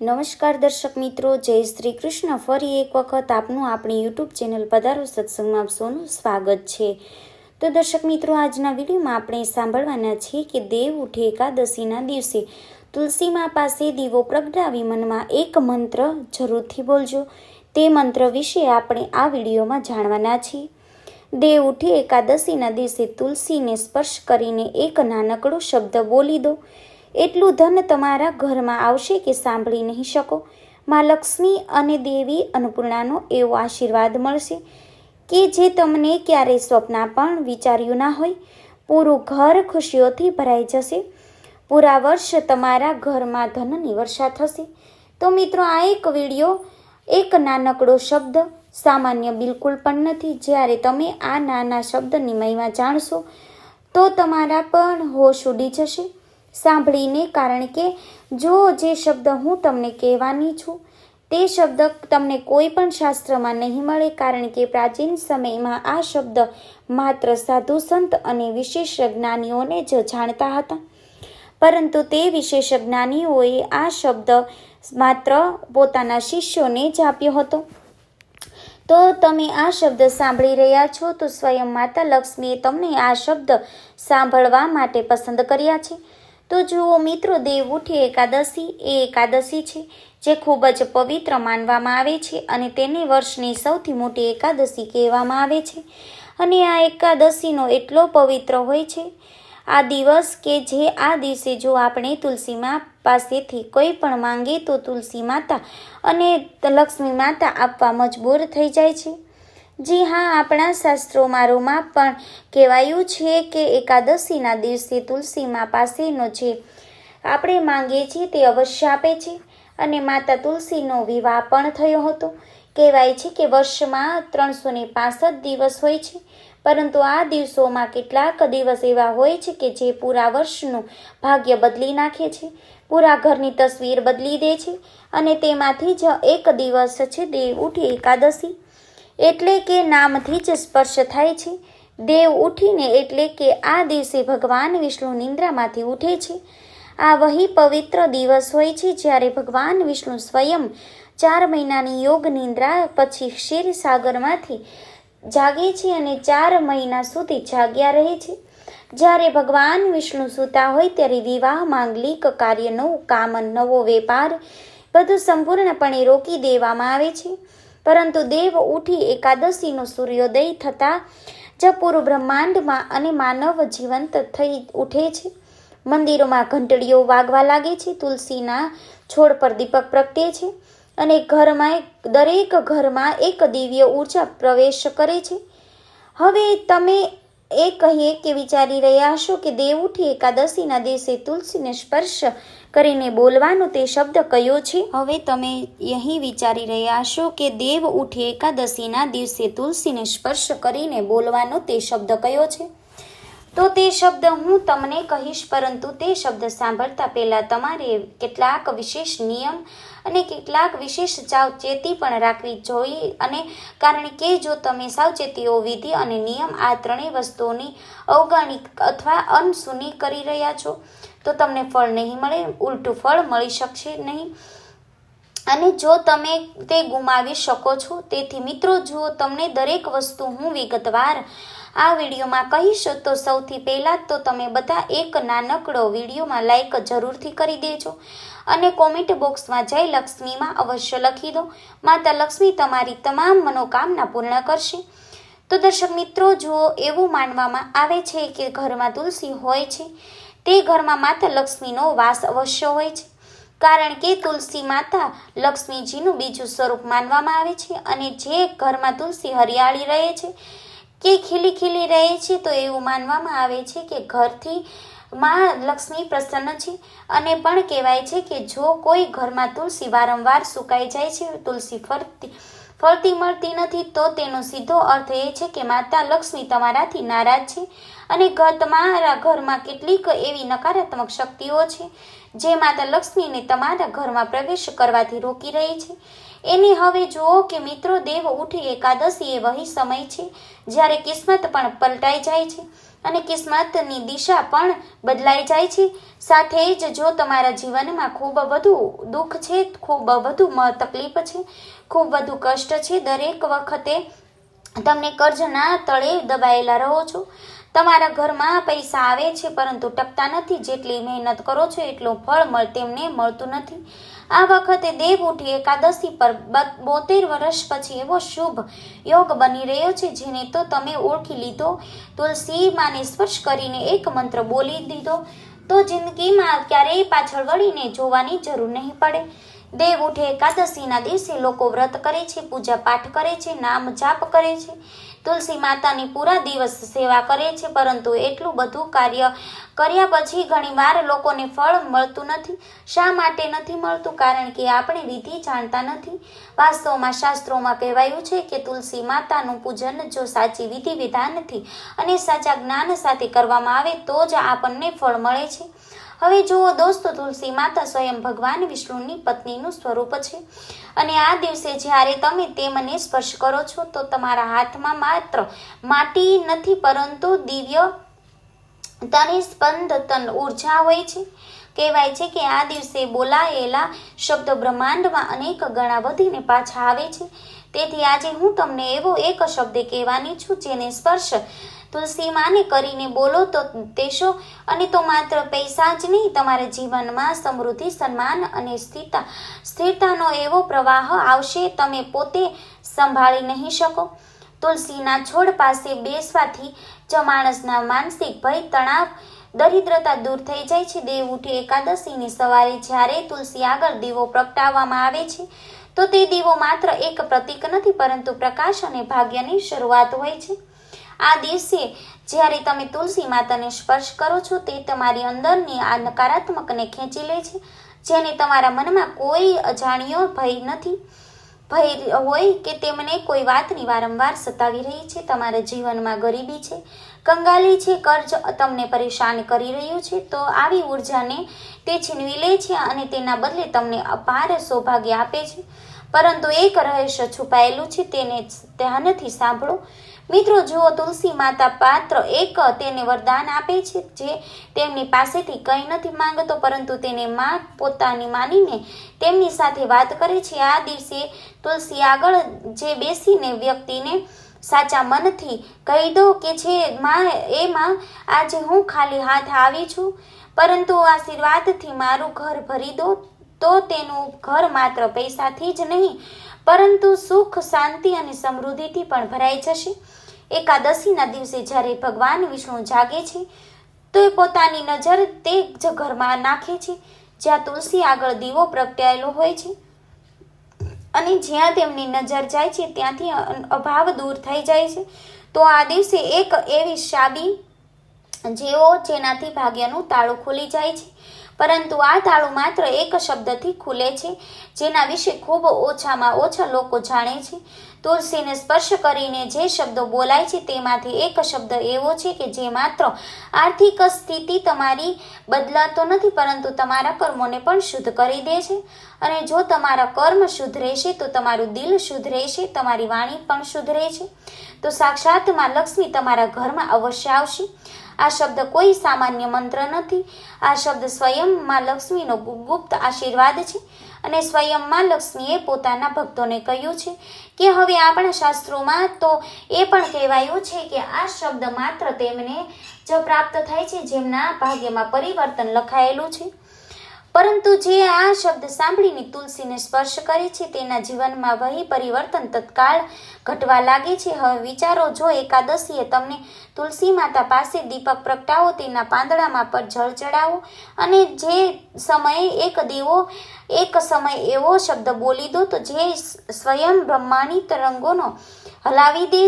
નમસ્કાર દર્શક મિત્રો, જય શ્રી કૃષ્ણ. ફરી એક વખત આપનું આપણી યુટ્યુબ ચેનલ પધારો સત્સંગમાં સૌનું સ્વાગત છે. તો દર્શક મિત્રો, આજના વિડીયોમાં આપણે સાંભળવાના છીએ કે દેવ ઉઠે એકાદશીના દિવસે. તુલસીમાં પાસે દીવો પ્રગટાવી મનમાં એક મંત્ર જરૂરથી બોલજો. તે મંત્ર વિશે આપણે આ વિડીયોમાં જાણવાના છીએ. દેવ ઉઠે એકાદશીના દિવસે તુલસીને સ્પર્શ કરીને એક નાનકડો શબ્દ બોલી દો. એટલું ધન તમારા ઘરમાં આવશે કે સાંભળી નહીં શકો. માં લક્ષ્મી અને દેવી અન્નપૂર્ણાનો એવો આશીર્વાદ મળશે કે જે તમને ક્યારેય સ્વપ્ના પણ વિચાર્યું ના હોય. પૂરું ઘર ખુશીઓથી ભરાઈ જશે. પૂરા વર્ષ તમારા ઘરમાં ધનની વર્ષા થશે. તો મિત્રો, આ એક વીડિયો, એક નાનકડો શબ્દ, સામાન્ય બિલકુલ પણ નથી. જ્યારે તમે આ નાના શબ્દની મહિમા જાણશો, તો તમારા પણ હોશ ઉડી જશે. સાંભળીને કારણ કે જો જે શબ્દ હું તમને કહેવાની છું, તે શબ્દ તમને કોઈ પણ શાસ્ત્રમાં નહીં મળે કારણ કે પ્રાચીન સમયમાં આ શબ્દ માત્ર સાધુ સંત અને વિશેષ જ્ઞાનીઓને જ જાણતા હતા. પરંતુ તે વિશેષ જ્ઞાનીઓએ આ શબ્દ માત્ર પોતાના શિષ્યોને જ આપ્યો હતો. તો તમે આ શબ્દ સાંભળી રહ્યા છો તો સ્વયં માતા લક્ષ્મીએ તમને આ શબ્દ સાંભળવા માટે પસંદ કર્યા છે. તો જુઓ મિત્રો, દેવ ઉઠી એકાદશી. એ એકાદશી છે, જે ખૂબ જ પવિત્ર માનવામાં આવે છે અને તેને વર્ષની સૌથી મોટી એકાદશી કહેવામાં આવે છે. અને આ એકાદશીનો એટલો પવિત્ર હોય છે, આ દિવસ કે જે આ દિવસે જો આપણે તુલસીમાં પાસેથી કોઈ પણ માંગે તો તુલસી માતા અને લક્ષ્મી માતા આપવા મજબૂર થઈ જાય છે. જી હા, આપણા શાસ્ત્રોમાં રોમાં પણ કહેવાયું છે કે એકાદશીના દિવસે તુલસીમાં પાસેનો જે આપણે માંગીએ છીએ તે અવશ્ય આપે છે. અને માતા તુલસીનો વિવાહ પણ થયો હતો. કહેવાય છે કે વર્ષમાં ત્રણસો ને પાસઠ દિવસ હોય છે. પરંતુ આ દિવસોમાં કેટલાક દિવસ એવા હોય છે કે જે પૂરા વર્ષનું ભાગ્ય બદલી નાખે છે. પૂરા ઘરની તસવીર બદલી દે છે. અને તેમાંથી જ એક દિવસ છે દેવ ઉઠી એકાદશી. એટલે કે નામથી જ સ્પર્શ થાય છે. દેવ ઉઠીને એટલે કે આ દિવસે ભગવાન વિષ્ણુ નિંદ્રામાંથી ઉઠે છે. આ વહી પવિત્ર દિવસ હોય છે જ્યારે ભગવાન વિષ્ણુ સ્વયં ચાર મહિનાની યોગ નિંદ્રા પછી ક્ષીરસાગરમાંથી જાગે છે અને ચાર મહિના સુધી જાગ્યા રહે છે. જ્યારે ભગવાન વિષ્ણુ સૂતા હોય ત્યારે વિવાહ, માંગલિક કાર્યનો કામ, નવો વેપાર બધું સંપૂર્ણપણે રોકી દેવામાં આવે છે. પરંતુ દેવ ઉઠી એકાદશીનો સૂર્યોદય થતાં જ પૂરું બ્રહ્માંડમાં અને માનવ જીવંત થઈ ઉઠે છે. મંદિરોમાં ઘંટડીઓ વાગવા લાગે છે, તુલસીના છોડ પર દીપક પ્રગટે છે અને ઘરમાં દરેક ઘરમાં એક દિવ્ય ઊર્જા પ્રવેશ કરે છે. હવે તમે એ કહીએ કે વિચારી રહ્યા હશો કે દેવ ઉઠી એકાદશીના દિવસે તુલસીને સ્પર્શ કરીને બોલવાનો તે શબ્દ કયો છે? હવે તમે અહીં વિચારી રહ્યા છો કે દેવ ઉઠી એકાદશીના દિવસે તુલસીને સ્પર્શ કરીને બોલવાનો તે શબ્દ કયો છે? તો તે શબ્દ હું તમને કહીશ, પરંતુ તે શબ્દ સાંભળતા પહેલાં તમારે કેટલાક વિશેષ નિયમ અને કેટલાક વિશેષ સાવચેતી પણ રાખવી જોઈએ અને કારણ કે જો તમે સાવચેતીઓ વિધિ અને નિયમ આ ત્રણેય વસ્તુઓની અવગણી અથવા અનસુની કરી રહ્યા છો તો તમને ફળ નહીં મળે, ઉલટું ફળ મળી શકશે નહીં. અને જો તમે તે ગુમાવી શકો છો, તેથી મિત્રો જુઓ તમને દરેક વસ્તુ હું વિગતવાર આ વિડીયોમાં કહીશ, તો સૌથી પહેલાં તો તમે બધા એક નાનકડો વિડીયોમાં લાઇક જરૂરથી કરી દેજો અને કોમેન્ટ બોક્સમાં જય લક્ષ્મીમાં અવશ્ય લખી દો. માતા લક્ષ્મી તમારી તમામ મનોકામના પૂર્ણ કરશે. તો દર્શક મિત્રો જુઓ એવું માનવામાં આવે છે કે ઘરમાં તુલસી હોય છે તે ઘરમાં માતા લક્ષ્મીનો વાસ અવશ્ય હોય છે. કારણ કે તુલસી માતા લક્ષ્મીજીનું બીજું સ્વરૂપ માનવામાં આવે છે અને જે ઘરમાં તુલસી હરિયાળી રહે છે કે ખીલી ખીલી રહે છે તો એવું માનવામાં આવે છે કે ઘરથી માં લક્ષ્મી પ્રસન્ન છે. અને પણ કહેવાય છે કે જો કોઈ ઘરમાં તુલસી વારંવાર સુકાઈ જાય છે, તુલસી ફરતી ફરતી મળતી નથી તો તેનો સીધો અર્થ એ છે કે માતા લક્ષ્મી તમારાથી નારાજ છે અને તમારા ઘરમાં કેટલીક એવી નકારાત્મક શક્તિઓ છે જે માતા લક્ષ્મીને તમારા ઘરમાં પ્રવેશ કરવાથી રોકી રહી છે. એની હવે જુઓ કે મિત્રો દેવ ઉઠી એકાદશી એ વહી સમય છે, જ્યારે કિસ્મત પણ પલટાઈ જાય છે. અને કિસ્મતની દિશા પણ બદલાઈ જાય છે. સાથે જ જો તમારા જીવનમાં ખૂબ વધુ દુઃખ છે, ખૂબ વધુ તકલીફ છે, ખૂબ વધુ કષ્ટ છે, દરેક વખતે તમને કર્જના તળે દબાયેલા રહો છો. તમારા ઘરમાં પૈસા આવે છે, પરંતુ ટકતા નથી. જેટલી મહેનત કરો છો, એટલું ફળ તેમને મળતું નથી. આ વખતે દેવ ઉઠી એકાદશી પર બોતેર વર્ષ પછી એવો શુભ યોગ બની રહ્યો છે, જેને તો તમે ઓળખી લીધો. તુલસી માને સ્પર્શ કરીને એક મંત્ર બોલી દીધો. તો જિંદગીમાં ક્યારેય પાછળ વળીને જોવાની જરૂર નહીં પડે. દેવ ઉઠે એકાદશીના દિવસે લોકો વ્રત કરે છે પૂજા પાઠ કરે છે, નામ જાપ કરે છે. તુલસી માતાની પૂરા દિવસ સેવા કરે છે, પરંતુ એટલું બધું કાર્ય કર્યા પછી ઘણીવાર લોકોને ફળ મળતું નથી. શા માટે નથી મળતું? કારણ કે આપણે વિધિ જાણતા નથી. વાસ્તવમાં શાસ્ત્રોમાં કહેવાયું છે કે તુલસી માતાનું પૂજન જો સાચી વિધિ વિધાનથી અને સાચા જ્ઞાન સાથે કરવામાં આવે તો જ આપણને ફળ મળે છે. હવે જુઓ, દોસ્તો તુલસી માતા સ્વયં ભગવાન વિષ્ણુની પત્નીનું સ્વરૂપ છે. અને આ દિવસે જ્યારે તમે તેમને સ્પર્શ કરો છો, તો તમારા હાથમાં માત્ર માટી નથી, પરંતુ દિવ્ય તને સ્પંદ તન ઊર્જા હોય છે. કહેવાય છે કે આ દિવસે બોલાયેલા શબ્દ બ્રહ્માંડમાં અનેક ગણા વધીને પાછા આવે છે. તેથી આજે હું તમને એવો એક શબ્દ કહેવાની છું, જેને સ્પર્શ તુલસી માને કરીને બોલો તો દેશો અને તો માત્ર પૈસા જ નહીં, તમારા જીવનમાં સમૃદ્ધિ, સન્માન અને સ્થિરતા, સ્થિરતાનો એવો પ્રવાહ આવશે તમે પોતે સંભાળી નહીં શકો. તુલસીના છોડ પાસે બેસવાથી જ માણસના માનસિક ભય, તણાવ, દરિદ્રતા દૂર થઈ જાય છે. દેવ ઉઠે એકાદશીની સવારે જ્યારે તુલસી આગળ દીવો પ્રગટાવવામાં આવે છે, તો તે દીવો માત્ર એક પ્રતીક નથી, પરંતુ પ્રકાશ અને ભાગ્યની શરૂઆત હોય છે. આ દિવસે જ્યારે તમે તુલસી માતાને સ્પર્શ કરો છો, તે તમારી અંદરની આ નકારાત્મકને ખેંચી લે છે. જેને તમારા મનમાં કોઈ અજાણ્યો ભય નથી. ભય હોય કે તેમને કોઈ વાતની વારંવાર સતાવી રહી છે, તમારા જીવનમાં ગરીબી છે, કંગાલી છે, કર્જ તમને પરેશાન કરી રહ્યું છે, તો આવી ઉર્જાને તે છીનવી લે છે અને તેના બદલે તમને અપાર સૌભાગ્ય આપે છે. પરંતુ એક રહસ્ય છુપાયેલું છે, તેને ધ્યાનથી સાંભળો. મિત્રો, જુઓ, તુલસી માતા પાત્ર એક તેને વરદાન આપે છે, જે તેમની પાસેથી કંઈ નથી માંગતો, પરંતુ તેને માં પોતાની માનીને તેમની સાથે વાત કરે છે. આ દિવસે તુલસી આગળ જે બેસીને વ્યક્તિને સાચા મનથી કહી દો કે છે, માં, એ માં, આજે હું ખાલી હાથ આવી છું, પરંતુ આશીર્વાદથી મારું ઘર ભરી દો. તો તેનું ઘર માત્ર પૈસાથી જ નહીં, પરંતુ સુખ, શાંતિ અને સમૃદ્ધિથી પણ ભરાઈ જશે. એકાદશીના દિવસે જ્યારે ભગવાન વિષ્ણુ જાગે છે, તો એ પોતાની નજર તે જ ઘરમાં નાખે છે, જ્યાં તુલસી આગળ દીવો પ્રગટાયેલો હોય છે. અને જ્યાં તેમની નજર જાય છે, ત્યાંથી અભાવ દૂર થઈ જાય છે. તો આ દિવસે એક એવી શાબી જેઓ જેનાથી ભાગ્યનું તાળું ખુલી જાય છે. પરંતુ આ તાળું માત્ર એક શબ્દથી ખુલે છે, જેના વિશે ખૂબ ઓછામાં ઓછા લોકો જાણે છે. તુલસીને સ્પર્શ કરીને જે શબ્દો બોલાય છે તેમાંથી એક શબ્દ એવો છે કે જે માત્ર આર્થિક સ્થિતિ તમારી બદલાતો નથી, પરંતુ તમારા કર્મોને પણ શુદ્ધ કરી દે છે. અને જો તમારા કર્મ શુદ્ધ રહેશે, તો તમારું દિલ શુદ્ધ રહેશે, તમારી વાણી પણ શુદ્ધ રહેશે. તો સાક્ષાતમાં લક્ષ્મી તમારા ઘરમાં અવશ્ય આવશે. આ શબ્દ કોઈ સામાન્ય મંત્ર નથી. આ શબ્દ સ્વયં માં લક્ષ્મીનો ગુપ્ત આશીર્વાદ છે. અને સ્વયં માં લક્ષ્મીએ પોતાના ભક્તોને કહ્યું છે કે હવે આપણા શાસ્ત્રોમાં તો એ પણ કહેવાયું છે કે આ શબ્દ માત્ર તેમને જ પ્રાપ્ત થાય છે, જેમના ભાગ્યમાં પરિવર્તન લખાયેલું છે. પરંતુ જે આ શબ્દ સાંભળીને તુલસીને સ્પર્શ કરે છે, તેના જીવનમાં વહી પરિવર્તન તત્કાળ ઘટવા લાગે છે. હવે વિચારો, જો એકાદશીએ તમને તુલસી માતા પાસે દીપક પ્રગટાવો, તેના પાંદડામાં પર જળ ચડાવો અને જે સમયે એક દીવો, એક સમય એવો શબ્દ બોલી દો, તો જે સ્વયં બ્રહ્માની તરંગોનો હલાવી દે,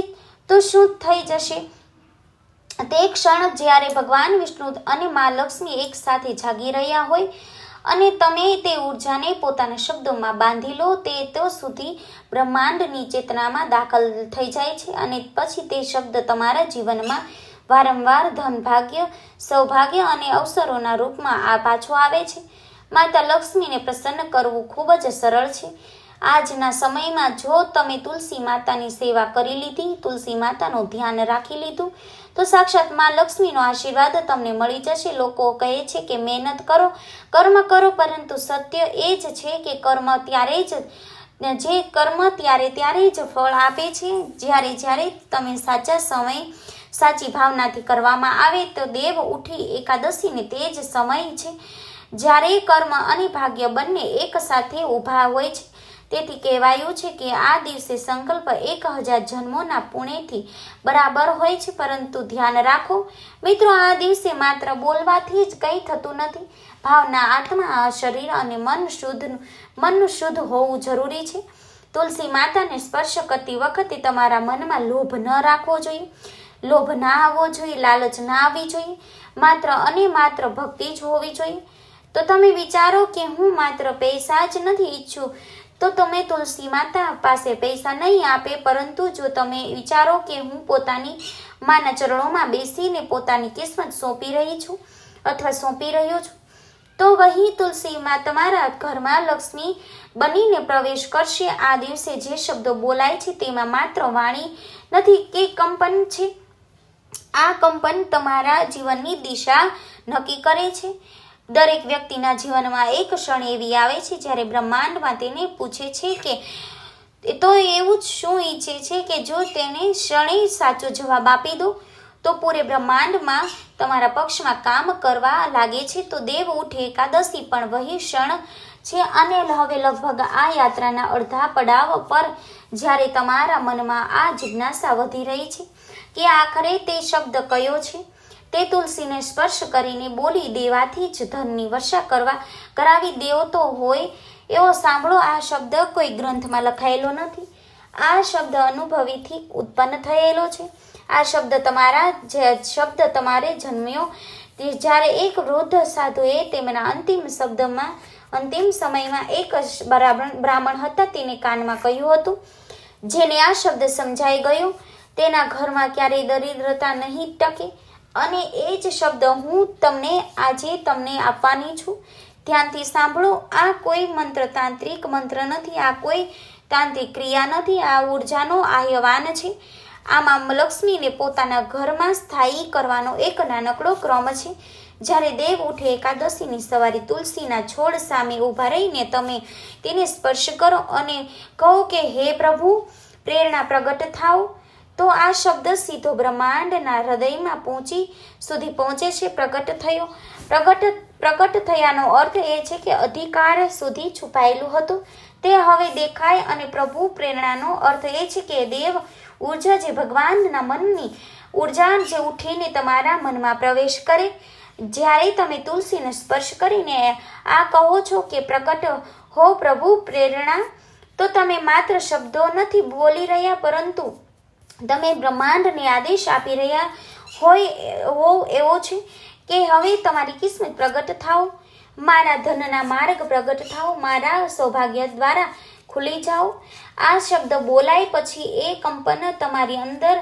તો શું થઈ જશે. તે ક્ષણ જ્યારે ભગવાન, વિષ્ણુ અને મા લક્ષ્મી એક સાથે જાગી રહ્યા હોય અને તમે તે ઉર્જાને પોતાના શબ્દોમાં બાંધી લો, તે તો સુધી બ્રહ્માંડની ચેતનામાં દાખલ થઈ જાય છે અને પછી તે શબ્દ તમારા જીવનમાં વારંવાર ધન ભાગ્ય, સૌભાગ્ય અને અવસરોના રૂપમાં આ પાછો આવે છે. માતા લક્ષ્મીને પ્રસન્ન કરવું ખૂબ જ સરળ છે. આજના સમયમાં જો તમે તુલસી માતાની સેવા કરી લીધી, તુલસી માતાનું ધ્યાન રાખી લીધું તો સાક્ષાતમાં લક્ષ્મીનો આશીર્વાદ તમને મળી જશે. લોકો કહે છે કે મહેનત કરો, કર્મ કરો, પરંતુ સત્ય એ જ છે કે કર્મ ત્યારે જ, જે કર્મ ત્યારે ત્યારે જ ફળ આપે છે. જ્યારે જ્યારે તમે સાચા સમય, સાચી ભાવનાથી કરવામાં આવે, તો દેવ ઉઠી એકાદશીને તે જ સમય છે. જ્યારે કર્મ અને ભાગ્ય બંને એક સાથે ઊભા હોય છે તેથી કહેવાયું છે કે આ દિવસે સંકલ્પ એક હજાર જન્મોના પુણ્યથી બરાબર હોય છે, પરંતુ ધ્યાન રાખો, મિત્રો, આ દિવસે માત્ર બોલવાથી જ કંઈ થતું નથી. ભાવના આત્મા શરીર અને મન શુદ્ધ મન શુદ્ધ હોવું જરૂરી છે. તુલસી માતાને સ્પર્શ કરતી વખતે તમારા મનમાં લોભ ન રાખવો જોઈએ. લોભ ના આવવો જોઈએ, લાલચ ના આવવી જોઈએ. માત્ર અને માત્ર ભક્તિ જ હોવી જોઈએ. તો તમે વિચારો કે હું માત્ર પૈસા જ નથી ઈચ્છું. તો તમે તુલસી માતા પાસે પૈસા નહીં આપે, પરંતુ જો તમે વિચારો કે હું પોતાની માના ચરણોમાં બેસીને પોતાની કિસ્મત સોંપી રહી છું અથવા સોંપી રહ્યો છું, તો વહી તુલસીમાં તમારા ઘરમાં લક્ષ્મી બનીને પ્રવેશ કરશે. આ દિવસે જે શબ્દો બોલાય છે તેમાં માત્ર વાણી નથી, કે કંપન છે. આ કંપન તમારા જીવનની દિશા નક્કી કરે છે. દરેક વ્યક્તિના જીવનમાં એક ક્ષણ એવી આવે છે જ્યારે બ્રહ્માંડમાં તેને પૂછે છે કે, તો એવું જ શું ઈચ્છે છે કે જો તેને ક્ષણે સાચો જવાબ આપી દો? તો પૂરે બ્રહ્માંડમાં તમારા પક્ષમાં કામ કરવા લાગે છે. તો દેવ ઉઠે, એકાદશી પણ વહી ક્ષણ છે અને હવે લગભગ આ યાત્રાના અડધા પડાવ પર જ્યારે તમારા મનમાં આ જિજ્ઞાસા વધી રહી છે કે આખરે તે શબ્દ કયો છે? તે તુલસીને સ્પર્શ કરીને બોલી, દેવાથી જ ધનની વર્ષા કરવા કરાવી દેવો તો હોય. એવો સાંભળો, આ શબ્દ કોઈ ગ્રંથમાં લખાયેલો નથી. આ શબ્દ અનુભવીથી ઉત્પન્ન થયેલો છે. આ શબ્દ તમારા જે, શબ્દ તમારે જન્મ્યો. તે જ્યારે એક વૃદ્ધ સાધુએ તેમના અંતિમ શબ્દમાં, અંતિમ સમયમાં એક બરાબર, બ્રાહ્મણ હતા તેને કાનમાં કહ્યું હતું, જેને આ શબ્દ સમજાઈ ગયો. તેના ઘરમાં ક્યારેય દરિદ્રતા નહીં ટકે. અને એ જ શબ્દ હું તમને આજે તમને આપવાની છું. ધ્યાનથી સાંભળો, આ કોઈ મંત્ર તાંત્રિક મંત્ર નથી, આ કોઈ તાંત્રિક ક્રિયા નથી, આ ઉર્જાનો આહ્યવાન છે. આમાં લક્ષ્મીને પોતાના ઘરમાં સ્થાયી કરવાનો એક નાનકડો ક્રમ છે. જ્યારે દેવ ઉઠે, એકાદશીની સવારે તુલસીના છોડ સામે ઊભા રહીને તમે તેને સ્પર્શ કરો અને કહો કે, હે પ્રભુ, પ્રેરણા પ્રગટ થાઓ. તો આ શબ્દ સીધો બ્રહ્માંડના હૃદયમાં પહોંચી સુધી પહોંચે છે, પ્રગટ થયો. પ્રગટ પ્રગટ થયાનો અર્થ એ છે કે અધિકાર સુધી છુપાયેલું હતું. તે હવે દેખાય અને પ્રભુ પ્રેરણાનો અર્થ એ છે કે દેવ ઊર્જા જે ભગવાનના મનની ઊર્જા જે ઉઠીને તમારા મનમાં પ્રવેશ કરે. જ્યારે તમે તુલસીને સ્પર્શ કરીને આ કહો છો કે પ્રગટ હો પ્રભુ પ્રેરણા, તો તમે માત્ર શબ્દો નથી બોલી રહ્યા, પરંતુ તમે બ્રહ્માંડને આદેશ આપી રહ્યા હોય હોવ એવો છે કે હવે તમારી કિસ્મત પ્રગટ થાઓ, મારા ધનના માર્ગ પ્રગટ થાઓ, મારા સૌભાગ્ય દ્વારા ખુલી જાઓ. આ શબ્દ બોલાય પછી એ કંપન તમારી અંદર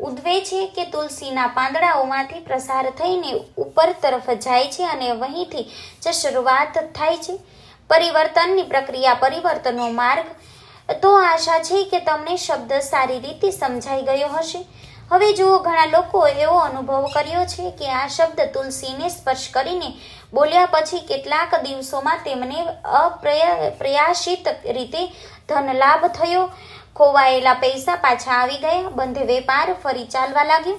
ઉદ્વે છે કે તુલસીના પાંદડાઓમાંથી પ્રસાર થઈને ઉપર તરફ જાય છે અને વહીંથી જ શરૂઆત થાય છે. પરિવર્તનની પ્રક્રિયા પરિવર્તનનો માર્ગ તો આશા છે કે તમને શબ્દ સારી રીતે સમજાઈ ગયો હશે. હવે જુઓ, ઘણા લોકો એવો અનુભવ કર્યો છે કે આ શબ્દ તુલસીને સ્પર્શ કરીને બોલ્યા પછી કેટલાક દિવસોમાં તેમને અપ્રયાસિત પ્રયાસિત રીતે ધન લાભ થયો. ખોવાયેલા પૈસા પાછા આવી ગયા, બંધ વેપાર ફરી ચાલવા લાગ્યો.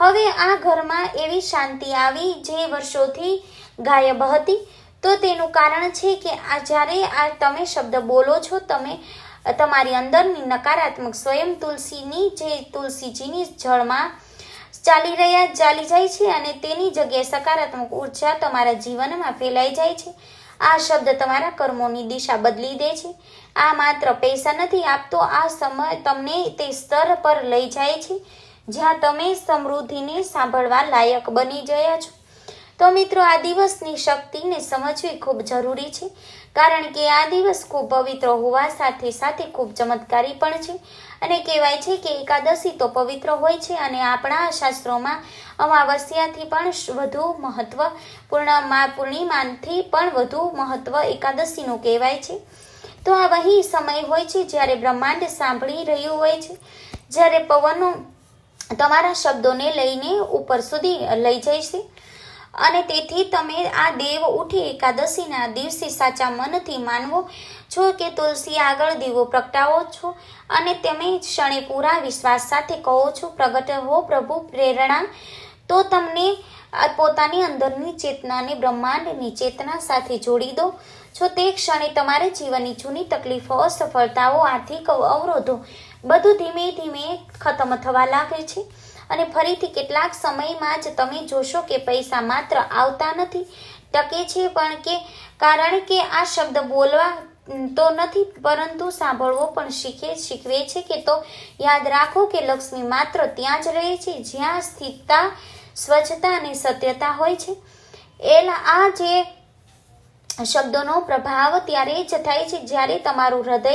હવે આ ઘરમાં એવી શાંતિ આવી જે વર્ષોથી ગાયબ હતી. તો તેનું કારણ છે કે આ જ્યારે આ તમે શબ્દ બોલો છો, તમે તમારી અંદરની નકારાત્મક સ્વયં તુલસીની જે તુલસીજીની જળમાં ચાલી રહ્યા, ચાલી જાય છે અને તેની જગ્યાએ સકારાત્મક ઊર્જા તમારા જીવનમાં ફેલાઈ જાય છે. આ શબ્દ તમારા કર્મોની દિશા બદલી દે છે. આ માત્ર પૈસા નથી આપતો આ સમય તમને તે સ્તર પર લઈ જાય છે, જ્યાં તમે સમૃદ્ધિને સાંભળવા લાયક બની ગયા છો. તો મિત્રો, આ દિવસની શક્તિને સમજવી ખૂબ જરૂરી છે. કારણ કે આ દિવસ ખૂબ પવિત્ર હોવા સાથે સાથે ખૂબ ચમત્કારી પણ છે. અને કહેવાય છે કે એકાદશી તો પવિત્ર હોય છે અને આપણા શાસ્ત્રોમાં અમાવસ્યાથી પણ વધુ મહત્વ પૂર્ણમાં પૂર્ણિમાથી પણ વધુ મહત્વ એકાદશીનું કહેવાય છે. તો આ વહી સમય હોય છે જ્યારે બ્રહ્માંડ સાંભળી રહ્યું હોય છે. જ્યારે પવનો તમારા શબ્દોને લઈને ઉપર સુધી લઈ જાય છે. અને તેથી તમે આ દેવ ઉઠી એકાદશીના દિવસે સાચા મનથી માનવો છો કે તુલસી આગળ દીવો પ્રગટાવો છો? અને તમે ક્ષણે પૂરા વિશ્વાસ સાથે કહો છો, પ્રગટ હો પ્રભુ પ્રેરણા. તો તમને પોતાની અંદરની ચેતનાને બ્રહ્માંડની ચેતના સાથે જોડી દો. છો તે ક્ષણે તમારે જીવનની જૂની તકલીફો, અસફળતાઓ, આર્થિક અવરોધો બધું ધીમે ધીમે ખતમ થવા લાગે છે. અને ફરીથી કેટલાક સમયમાં જ તમે જોશો કે પૈસા માત્ર આવતા નથી, ટકે છે પણ કે, કારણ કે આ શબ્દ બોલવા તો નથી, પરંતુ સાંભળવો પણ શીખે, શીખવે છે કે તો યાદ રાખો કે લક્ષ્મી માત્ર ત્યાં જ રહે છે, જ્યાં સ્થિરતા, સ્વચ્છતા અને સત્યતા હોય છે. એલા આ જે શબ્દોનો પ્રભાવ ત્યારે જ થાય છે, જ્યારે તમારું હૃદય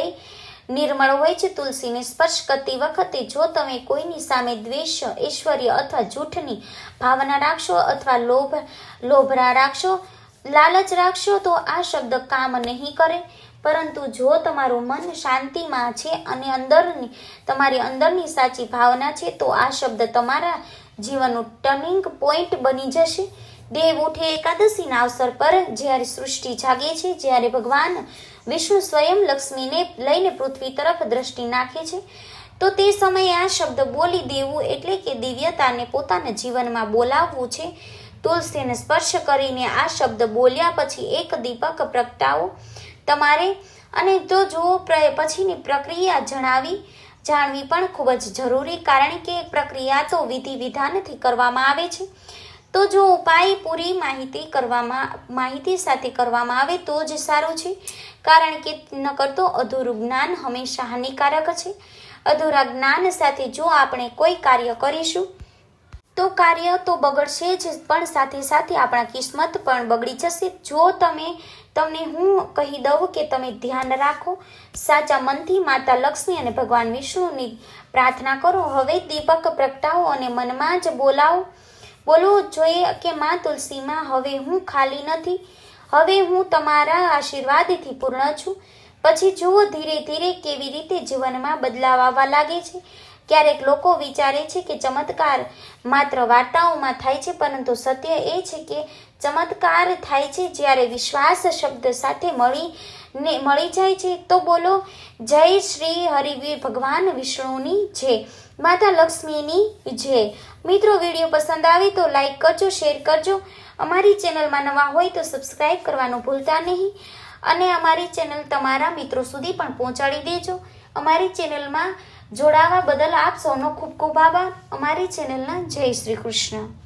નિર્મળ હોય છે તુલસીને સ્પર્શ કરતી વખતે જો તમે કોઈની સામે દ્વેષ, ઐશ્વર્ય અથવા જૂઠની ભાવના રાખશો અથવા લોભ, લોભરા રાખશો, લાલચ રાખશો, તો આ શબ્દ કામ નહીં કરે. પરંતુ જો તમારું મન શાંતિમાં છે અને અંદરની, તમારી અંદરની સાચી ભાવના છે, તો આ શબ્દ તમારા જીવનનું ટર્નિંગ પોઈન્ટ બની જશે. દેવ ઉઠે એકાદશીના અવસર પર જ્યારે સૃષ્ટિ જાગે છે, જ્યારે ભગવાન વિષ્ણુ સ્વયં લક્ષ્મીને લઈને પૃથ્વી તરફ દ્રષ્ટિ નાખે છે. તો તે સમયે આ શબ્દ બોલી દેવું એટલે કે દિવ્યતાને પોતાના જીવનમાં બોલાવવું છે. તુલસીને સ્પર્શ કરીને આ શબ્દ બોલ્યા પછી એક દીપક પ્રગટાવો તમારે. અને તો જુઓ પછીની પ્રક્રિયા જણાવી. જાણવી પણ ખૂબ જ જરૂરી, કારણ કે પ્રક્રિયા તો વિધિ વિધાનથી કરવામાં આવે છે. તો જો ઉપાય પૂરી માહિતી કરવામાં, માહિતી સાથે કરવામાં આવે તો જ સારું છે. કારણ કે નકર તો અધૂરું જ્ઞાન હંમેશા હાનિકારક છે. અધૂરા જ્ઞાન સાથે જો આપણે કોઈ કાર્ય કરીશું, તો કાર્ય તો બગડશે જ, પણ સાથે સાથે આપણા કિસ્મત પણ બગડી જશે. જો તમે, તમને હું કહી દઉં કે તમે ધ્યાન રાખો, સાચા મનથી માતા લક્ષ્મી અને ભગવાન વિષ્ણુની પ્રાર્થના કરો. હવે દીપક પ્રગટાવો અને મનમાં જ બોલાવો. બોલવું જોઈએ કે માં તુલસીમાં હવે હું ખાલી નથી. હવે હું તમારા આશીર્વાદથી પૂર્ણ છું. પછી જુઓ ધીરે ધીરે કેવી રીતે જીવનમાં બદલાવ આવવા લાગે છે. ક્યારેક લોકો વિચારે છે કે ચમત્કાર માત્ર વાર્તાઓમાં થાય છે, પરંતુ સત્ય એ છે કે ચમત્કાર થાય છે જ્યારે વિશ્વાસ શબ્દ સાથે મળી ને મળી જાય છે. તો બોલો, જય શ્રી હરિવીર ભગવાન વિષ્ણુની જય. માતા લક્ષ્મીની જય. મિત્રો, વીડિયો પસંદ આવે તો લાઈક કરજો શેર કરજો. અમારી ચેનલમાં નવા હોય તો સબસ્ક્રાઈબ કરવાનું ભૂલતા નહીં. અને અમારી ચેનલ તમારા મિત્રો સુધી પણ પહોંચાડી દેજો. અમારી ચેનલમાં જોડાવા બદલ આપ સૌનો ખૂબ ખૂબ આભાર. અમારી ચેનલના જય શ્રી કૃષ્ણ.